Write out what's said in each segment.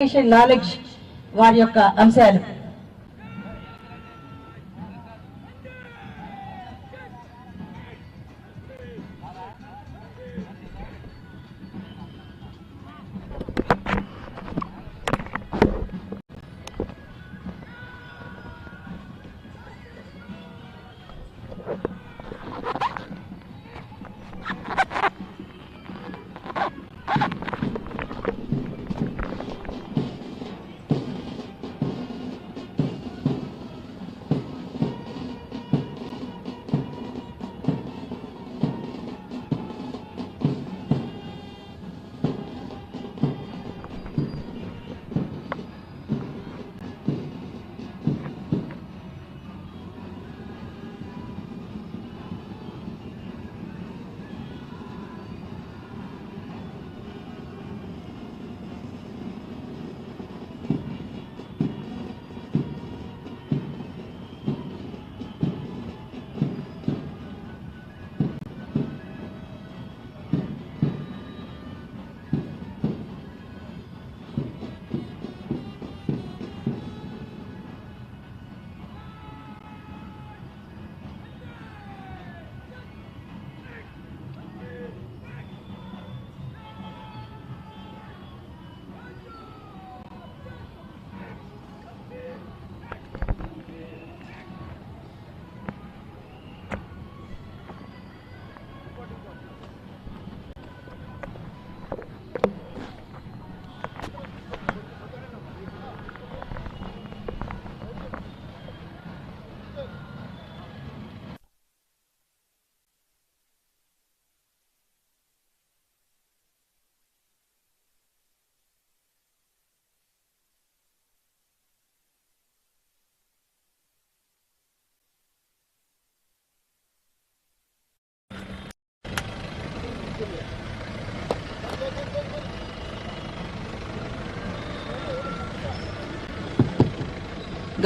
Knowledge వారి యొక్క అంశాలు.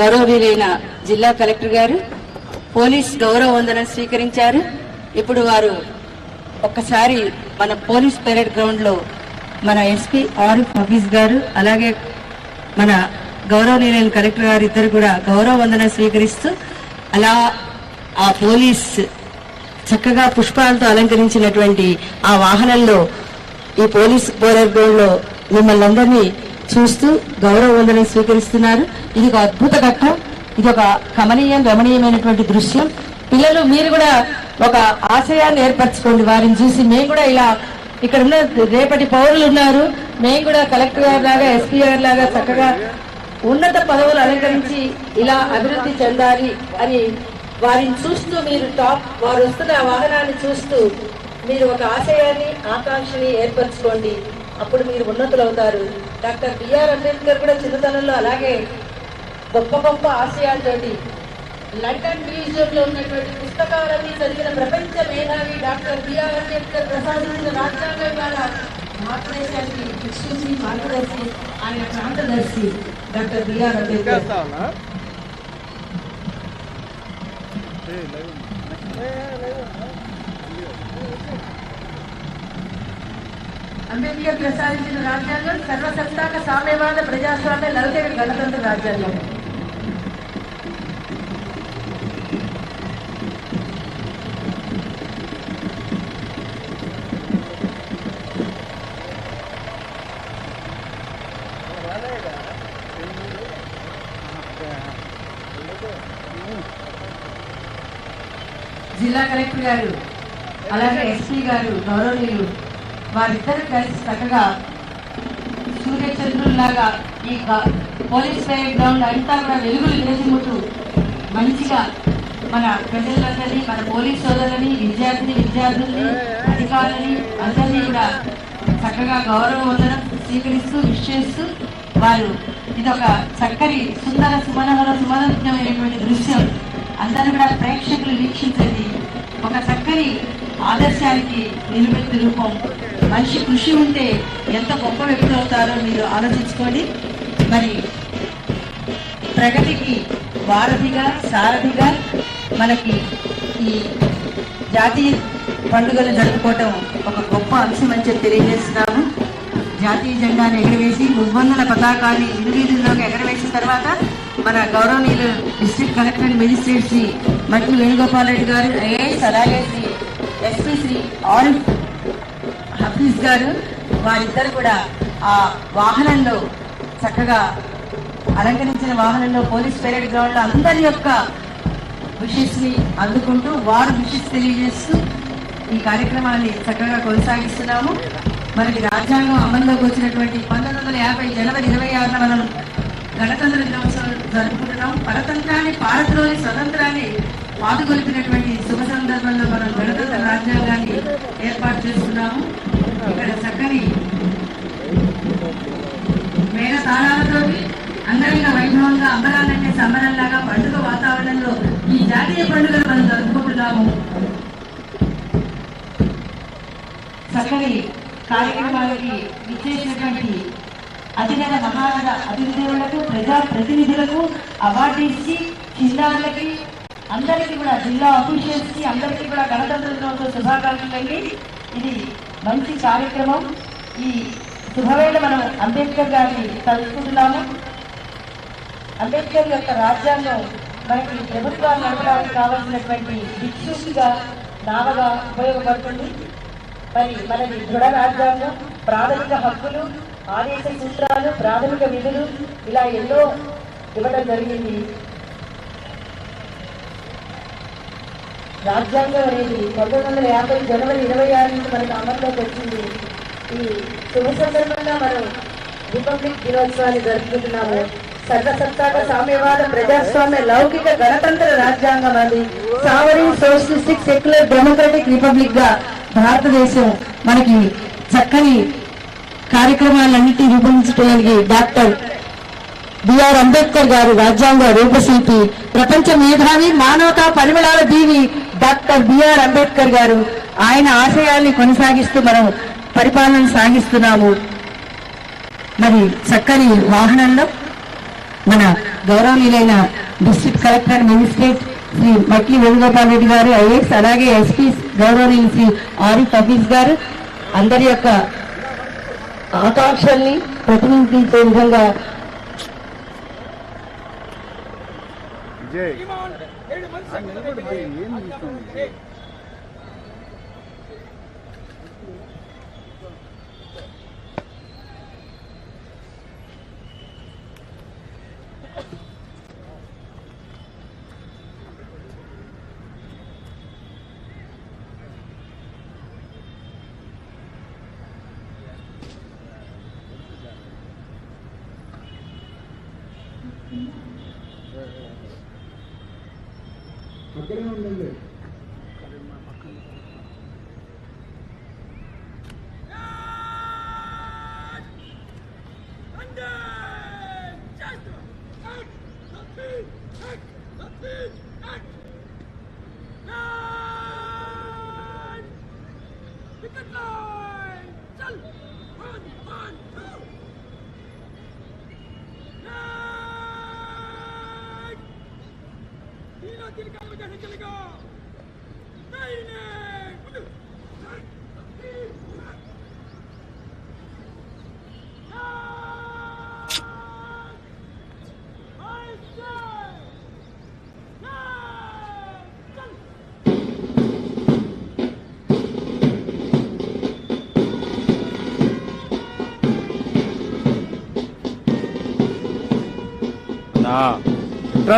గౌరవనీయులైన జిల్లా కలెక్టర్ గారు పోలీస్ గౌరవ వందనం స్వీకరించారు. ఇప్పుడు వారు ఒక్కసారి మన పోలీస్ పెరేడ్ గ్రౌండ్లో మన ఎస్పీ ఆరిఫ్ హఫీజ్ గారు అలాగే మన గౌరవనీయులైన కలెక్టర్ గారు ఇద్దరు కూడా గౌరవ వందన స్వీకరిస్తూ అలా ఆ పోలీస్ చక్కగా పుష్పాలతో అలంకరించినటువంటి ఆ వాహనంలో ఈ పోలీస్ పోరాట గ్రౌండ్లో మిమ్మల్ని అందరినీ చూస్తూ గౌరవ వందనం స్వీకరిస్తున్నారు. ఇది ఒక అద్భుత ఘట్టం. ఇది ఒక కమనీయం రమణీయమైనటువంటి దృశ్యం. పిల్లలు మీరు కూడా ఒక ఆశయాన్ని ఏర్పరచుకోండి. వారిని చూసి మేము కూడా ఇలా ఇక్కడ ఉన్న రేపటి పౌరులు ఉన్నారు. మేము కూడా కలెక్టర్ గారి లాగా ఎస్పీ గారి లాగా చక్కగా ఉన్నత పదవులు అలంకరించి ఇలా అభివృద్ధి చెందాలి అని వారిని చూస్తూ మీరు టాప్ వారు వస్తున్న వాహనాన్ని చూస్తూ మీరు ఒక ఆశయాన్ని ఆకాంక్షని ఏర్పరచుకోండి. అప్పుడు మీరు ఉన్నతులు అవుతారు డాక్టర్ బిఆర్ అంబేద్కర్ కూడా చిన్నతనంలో అలాగే గొప్ప గొప్ప ఆశయాలతోటి లండన్ మ్యూజియం లో ఉన్నటువంటి పుస్తకాలన్నీ చదివిన ప్రపంచ మేధావి డాక్టర్ బిఆర్ అంబేద్కర్ ప్రసాదించిన రాజ్యాంగం ద్వారా భారతదేశానికి దిక్సూచి మార్గదర్శి ఆయన ప్రాంతదర్శి డాక్టర్ బిఆర్ అంబేద్కర్. అంబేద్కర్ ప్రసాదించిన రాజ్యాంగం సర్వసత్తాక సామ్యవాద ప్రజాస్వామ్య లౌకిక గణతంత్ర రాజ్యాంగం. జిల్లా కలెక్టర్ గారు అలాగే ఎస్పీ గారు గౌరవనీయులు వారిద్దరు కలిసి చక్కగా సూర్యచంద్రుల్లాగా ఈ పోలీస్ పరేడ్ గ్రౌండ్ అంతా కూడా వెలుగులు వేసిముట్టు మంచిగా మన ప్రజలందరినీ మన పోలీస్ సోదరులని విద్యార్థిని విద్యార్థుల్ని అధికారులని అందరినీ కూడా చక్కగా గౌరవ వందనం స్వీకరిస్తూ విష్ చేస్తూ వారు ఇదొక చక్కని సుందర సుమనహర సుమనమైనటువంటి దృశ్యం. అందరూ కూడా ప్రేక్షకులు వీక్షించండి. ఒక చక్కని ఆదర్శానికి నిలబెట్టి రూపం. మనిషి కృషి ఉంటే ఎంత గొప్ప వ్యక్తులు అవుతారో మీరు ఆలోచించుకోండి. మరి ప్రగతికి వారధిగా సారథిగా మనకి ఈ జాతీయ పండుగలు జరుపుకోవటం ఒక గొప్ప అంశం అని చెప్పి తెలియజేస్తున్నాము జాతీయ జెండాను ఎగరవేసి మువ్వందల పతాకాన్ని ఇండివిజువల్లోకి ఎగరవేసిన తర్వాత మన గౌరవనీయులు district collector and magistrate Shri Matti Venugopal Reddy గారు ఐఏఎస్ అలాగే శ్రీ ఎస్పీ శ్రీ ఆరిఫ్ హఫీజ్ గారు వారిద్దరు కూడా ఆ వాహనంలో చక్కగా అలంకరించిన వాహనంలో పోలీస్ పెరేడ్ గ్రౌండ్లో అందరి యొక్క విషెస్ని అందుకుంటూ వారు విషెస్ తెలియజేస్తూ ఈ కార్యక్రమాన్ని చక్కగా కొనసాగిస్తున్నాము. మనకి రాజ్యాంగం అమల్లోకి వచ్చినటువంటి పంతొమ్మిది వందల యాభై జనవరి ఇరవై ఆరున మనం గణతంత్ర దినోత్సవం జరుపుకుంటున్నాం. పరతంత్రాన్ని భారత్లోని స్వతంత్రాన్ని పాదుకొలిపినటువంటి శుభ సందర్భంలో మనం గణతంత్ర రాజ్యాంగాన్ని ఏర్పాటు చేస్తున్నాము. ఇక్కడ చక్కని మేఘ తాళాలతో అంగరంగ వైభవంగా అంబరాలంటే సంబరంలాగా పండుగ వాతావరణంలో ఈ జాతీయ పండుగను మనం జరుపుకుంటున్నాము. చక్కని కార్యక్రమాలకి ఇచ్చేసినటువంటి అధినగర మహానగర అతిథులకు ప్రజా ప్రతినిధులకు అవార్డు ఇచ్చి చిన్నారులకి అందరికీ కూడా జిల్లా అఫీషియల్స్కి అందరికీ కూడా గణతంత్ర దినోత్సవ శుభాకాంక్షలు అండి ఇది మంచి కార్యక్రమం. ఈ శుభవేళ మనం అంబేద్కర్ గారిని తలుచుకుంటున్నాము. అంబేద్కర్ యొక్క రాజ్యాంగం మనకి ప్రభుత్వాన్ని నడపడానికి కావాల్సినటువంటి దిక్సూచిగా నావగా ఉపయోగపడుతుంది. మరి మనది దృఢ రాజ్యాంగం ప్రాథమిక హక్కులు ఆదేశ సూత్రాలు ప్రాథమిక విధులు ఇలా ఎన్నో ఇవ్వడం జరిగింది. రాజ్యాంగం అనేది పంతొమ్మిది వందల యాభై జనవరి ఇరవై ఆరు నుంచి మనకు అమల్లోకి వచ్చింది. ఈ శుభ సందర్భంగా మనం రిపబ్లిక్ దినోత్సవాన్ని జరుపుకుంటున్నాము. సర్వసత్తాక సామ్యవాద ప్రజాస్వామ్య లౌకిక గణతంత్ర రాజ్యాంగం అది. సావరీ సోషలిస్టిక్ సెక్యులర్ డెమోక్రటిక్ రిపబ్లిక్గా భారతదేశం మనకి చక్కని కార్యక్రమాలన్నింటినీ రూపొందించడానికి డాక్టర్ బిఆర్ అంబేద్కర్ గారు రాజ్యాంగ రూపశిల్పి ప్రపంచ మేధావి మానవతా పరిమళాల దీవి డాక్టర్ బిఆర్ అంబేద్కర్ గారు. ఆయన ఆశయాల్ని కొనసాగిస్తూ మనం పరిపాలన సాగిస్తున్నాము. మరి చక్కని వాహనంలో మన గౌరవనీయులైన district collector magistrate Shri Matli Venugopal Reddy గారు ఐఏఎస్ అలాగే ఎస్పీ గౌరవనీయులు శ్రీ ఆరిఫ్ హఫీజ్ గారు. అందరి యొక్క ఆకాంక్షల్ని ప్రతినిధించే విధంగా విజయ్. అక్కడే ఉండండి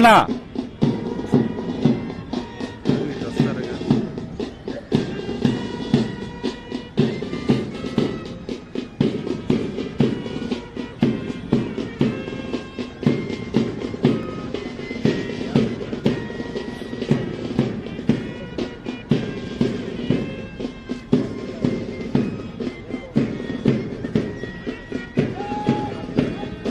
నా.